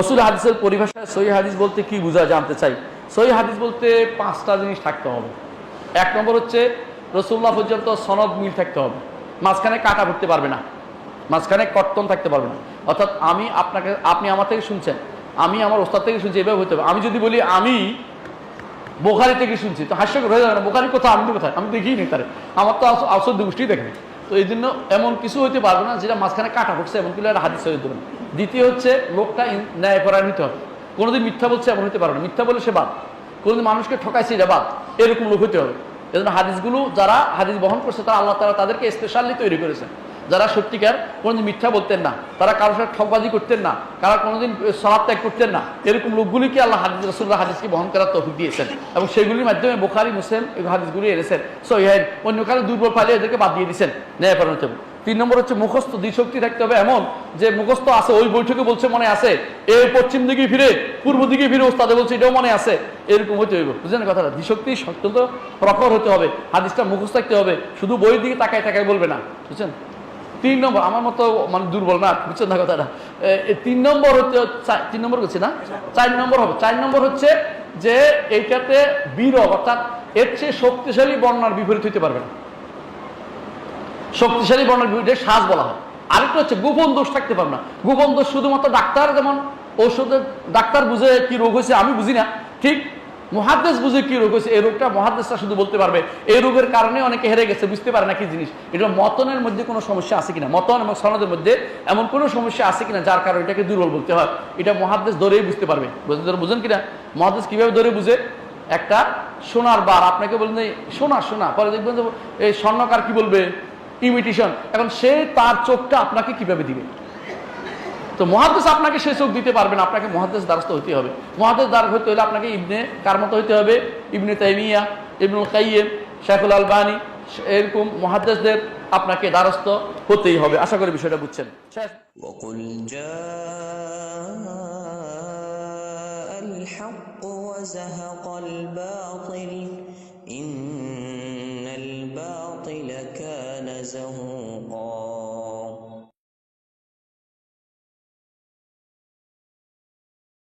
অসুল হাদিসের পরিভাষায় সহি হাদিস বলতে কি বোঝায় জানতে চাই? সহি হাদিস বলতে পাঁচটা জিনিস থাকতে হবে। এক নম্বর হচ্ছে রসুল্লাহ পর্যন্ত সনদ মিল থাকতে হবে। মাঝখানে কাটা করতে পারবে না। মাঝখানে কর্তন থাকতে পারবে না। অর্থাৎ আমি আপনাকে, আপনি আমার থেকে শুনছেন। আমি আমার ওস্তাদ থেকে শুনছি, এভাবে হতে হবে। আমি যদি বলি আমি বোখারি থেকে শুনছি, তো হাস্যকর হয়ে যাবে না? বোখারি কোথায়? আমি কোথায়? আমি দেখিই নি তারে আমার তো আসল গোষ্ঠী দেখেনি। তো এই জন্য এমন কিছু হইতে পারবে না যেটা মাঝখানে কাটা পড়ছে এমন কিছু একটা হাদিস হয়ে পারবে না। দ্বিতীয় হচ্ছে লোকটা ন্যায়পরায়ণ হতে হবে। কোনোদিন মিথ্যা বলছে এমন হতে পারবে না। মিথ্যা বলে সে বাদ। কোনোদিন মানুষকে ঠকাইছে এটা বাদ। এরকম লোক হতে হবে। এজন্য হাদিসগুলো যারা হাদিস বহন করছে, তারা আল্লাহ তারা তাদেরকে স্পেশালি তৈরি করেছেন। যারা সত্যিকার কোনোদিন মিথ্যা বলতেন না, তারা কারোর সাথে ঠকবাজি করতেন না, কারা কোনোদিন সলাপ ত্যাগ করতেন না, এরকম লোকগুলিকে আল্লাহ হাদিস রসুল্লাহ হাদিসকে বহন করার তৌফিক দিয়েছেন। এবং সেগুলির মাধ্যমে বোখারি, মুসলিম এই হাদিসগুলি এনেছেন। সহিহাইন অন্য কারও দুর্বল পাইলে এদেরকে বাদ দিয়ে দিয়েছেন। হতে হবে। তিন নম্বর হচ্ছে মুখস্থ দ্বিশক্তি থাকতে হবে। এমন যে মুখস্থ আছে ওই বৈঠকে বলছে মনে আছে। এই পশ্চিম দিকে ফিরে পূর্ব দিকে ফিরে ওস্তাদে বলছে এটাও মনে আছে। এরকম হতে হইব। বুঝলেন কথাটা? দ্বিশক্তি অত্যন্ত প্রখর হতে হবে। হাদিসটা মুখস্থ থাকতে হবে। শুধু বইয়ের দিকে তাকায় তাকায় বলবে না। বুঝছেন? তিন নম্বর আমার মতো মানে দুর্বল না বুঝছেন না কথাটা? এ, এ, তিন নম্বর হচ্ছে তিন নম্বর হচ্ছে না? চার নম্বর হবে। চার নম্বর হচ্ছে যে এইটাতে বিরব অর্থাৎ এর চেয়ে শক্তিশালী বর্ণার বিপরীত হইতে পারবে না। শক্তিশালী বর্ণার বিরুদ্ধে শ্বাস বলা হয়। আরেকটা হচ্ছে গোপন দোষ থাকতে পারবে না। গোপন দোষ শুধুমাত্র ডাক্তার যেমন ঔষধের ডাক্তার বুঝে কি রোগ হয়েছে আমি বুঝি না। ঠিক মহাদেশ বুঝে কি রোগ হয়েছে, এই রোগটা মহাদেশটা শুধু বলতে পারবে। এই রোগের কারণে অনেকে হেরে গেছে, বুঝতে পারে না কি জিনিস। এটা মতনের মধ্যে কোনো সমস্যা আছে কিনা? মতন এবং সনদের মধ্যে এমন কোনো সমস্যা আছে কিনা যার কারণে এটাকে দুর্বল বলতে হয়? এটা মহাদেশ ধরেই বুঝতে পারবে। বুঝেন কিনা? মহাদেশ কীভাবে ধরে বুঝে? একটা সোনার বার। আপনাকে বলবেন সোনা সোনা, পরে দেখবেন যে এই স্বর্ণকার কি বলবে? ইমিটেশন এখন সে তার চোখটা আপনাকে কিভাবে দিবে তো মহাদেশ আপনাকে সে চোখ দিতে পারবে না আপনাকে মহাদেশ দ্বারস্থ হতে হবে মহাদেশ দ্বার হতে হলে আপনাকে ইবনে কার মতো হতে হবে ইবনে তাইমিয়া ইবনুল কাইয়েম শেখুল আলবানি এরকম মহাদেশদের আপনাকে দ্বারস্থ হতেই হবে আশা করি বিষয়টা বুঝছেন শেষ وقل جاء الحق وزهق الباطل إن الباطل كان فزهوقا